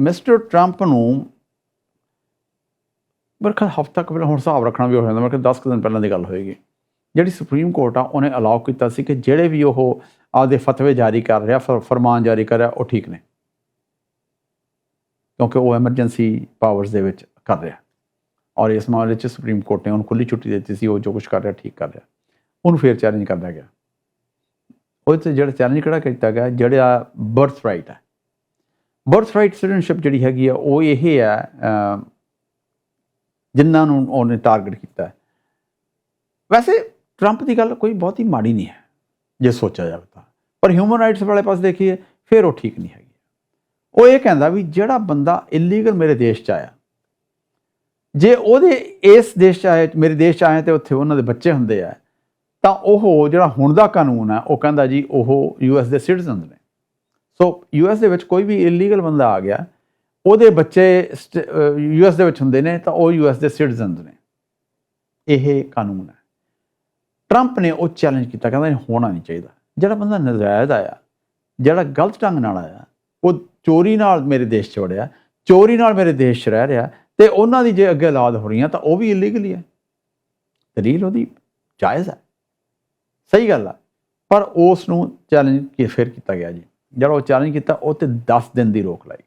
Mister Trump ਨੂੰ ਬਰਖਾ ਹਫ਼ਤਾ ਪਹਿਲਾਂ ਹੁਣ ਹਿਸਾਬ ਰੱਖਣਾ ਵੀ ਹੋ ਜਾਂਦਾ ਮੈਂ ਕਿ 10 ਕੁ ਦਿਨ ਪਹਿਲਾਂ ਦੀ ਗੱਲ ਹੋਏਗੀ। ਜਿਹੜੀ ਸੁਪਰੀਮ ਕੋਰਟ ਆ, ਉਹਨੇ ਅਲਾਉ ਕੀਤਾ ਸੀ ਕਿ ਜਿਹੜੇ ਵੀ ਉਹ ਆਪਦੇ ਫਤਵੇ ਜਾਰੀ ਕਰ ਰਿਹਾ, ਫਰ- ਫਰਮਾਨ ਜਾਰੀ ਕਰ ਰਿਹਾ, ਉਹ ਠੀਕ ਨੇ। ਕਿਉਂਕਿ ਉਹ ਐਮਰਜੈਂਸੀ ਪਾਵਰਸ ਦੇ ਵਿੱਚ ਕਰ ਰਿਹਾ। ਔਰ ਇਸ ਮਾਮਲੇ 'ਚ ਸੁਪਰੀਮ ਕੋਰਟ ਨੇ ਉਹਨੂੰ ਖੁੱਲੀ ਛੁੱਟੀ ਦਿੱਤੀ ਸੀ, ਉਹ ਜੋ ਕੁਝ ਕਰ ਰਿਹਾ, ਠੀਕ ਕਰ ਰਿਹਾ। ਉਹਨੂੰ ਫੇਰ ਚੈਲੰਜ ਕਰਦਾ ਗਿਆ। ਉਹ ਤੇ ਜਿਹੜਾ ਚੈਲੰਜ ਕਿਹੜਾ ਕੀਤਾ ਗਿਆ, ਜਿਹੜਾ ਬਰਥ ਰਾਈਟ ਹੈ ਬਰਥ ਰਾਈਟ ਸਿਟੀਜ਼ਨਸ਼ਿਪ ਜਿਹੜੀ ਹੈਗੀ ਆ, ਉਹ ਇਹ ਹੈ ਜਿਨ੍ਹਾਂ ਨੂੰ ਉਹਨੇ ਟਾਰਗੇਟ ਕੀਤਾ ਹੈ। ਵੈਸੇ ਟਰੰਪ ਦੀ ਗੱਲ ਕੋਈ ਬਹੁਤੀ ਮਾੜੀ ਨਹੀਂ ਹੈ, ਜੇ ਸੋਚਿਆ ਜਾਵੇ ਤਾਂ। ਪਰ ਹਿਊਮਨ ਰਾਈਟਸ ਵਾਲੇ ਪਾਸੇ ਦੇਖੀਏ, ਫਿਰ ਉਹ ਠੀਕ ਨਹੀਂ ਹੈਗੀ। ਉਹ ਇਹ ਕਹਿੰਦਾ ਵੀ ਜਿਹੜਾ ਬੰਦਾ ਇਲੀਗਲ ਮੇਰੇ ਦੇਸ਼ 'ਚ ਆਇਆ, ਜੇ ਉਹਦੇ ਇਸ ਦੇਸ਼ 'ਚ ਆਏ ਮੇਰੇ ਦੇਸ਼ 'ਚ ਆਏ ਤੇ ਉੱਥੇ ਉਹਨਾਂ ਦੇ ਬੱਚੇ ਹੁੰਦੇ ਆ, ਤਾਂ ਉਹ ਜਿਹੜਾ ਹੁਣ ਦਾ ਕਾਨੂੰਨ ਹੈ ਉਹ ਕਹਿੰਦਾ ਜੀ ਉਹ ਯੂਐਸ ਦੇ ਸਿਟੀਜ਼ਨ ਨੇ। ਸੋ ਯੂਐਸ ਦੇ ਵਿੱਚ ਕੋਈ ਵੀ ਇਲੀਗਲ ਬੰਦਾ ਆ ਗਿਆ, ਉਹਦੇ ਬੱਚੇ ਯੂਐਸ ਦੇ ਵਿੱਚ ਹੁੰਦੇ ਨੇ, ਤਾਂ ਉਹ ਯੂਐਸ ਦੇ ਸਿਟੀਜ਼ਨਸ ਨੇ। ਇਹ ਕਾਨੂੰਨ ਹੈ। ਟਰੰਪ ਨੇ ਉਹ ਚੈਲੰਜ ਕੀਤਾ, ਕਹਿੰਦਾ ਇਹ ਹੋਣਾ ਨਹੀਂ ਚਾਹੀਦਾ। ਜਿਹੜਾ ਬੰਦਾ ਨਜਾਇਜ਼ ਆਇਆ, ਜਿਹੜਾ ਗਲਤ ਢੰਗ ਨਾਲ ਆਇਆ, ਉਹ ਚੋਰੀ ਨਾਲ ਮੇਰੇ ਦੇਸ਼ 'ਚ ਵੜਿਆ, ਚੋਰੀ ਨਾਲ ਮੇਰੇ ਦੇਸ਼ 'ਚ ਰਹਿ ਰਿਹਾ, ਤੇ ਉਹਨਾਂ ਦੀ ਜੇ ਅੱਗੇ ਔਲਾਦ ਹੋ ਰਹੀਆਂ, ਤਾਂ ਉਹ ਵੀ ਇਲੀਗਲੀ ਹੈ ਦਲੀਲ ਉਹਦੀ ਜਾਇਜ਼ ਹੈ। ਸਹੀ ਗੱਲ ਆ। ਪਰ ਉਸ ਨੂੰ ਚੈਲੰਜ ਕੀ ਫਿਰ ਕੀਤਾ ਗਿਆ ਜੀ। ਜਿਹੜਾ ਉਚਾਰਨ ਕੀਤਾ ਉਹ ਤੇ 10 ਦਿਨ ਦੀ ਰੋਕ ਲਾਈ।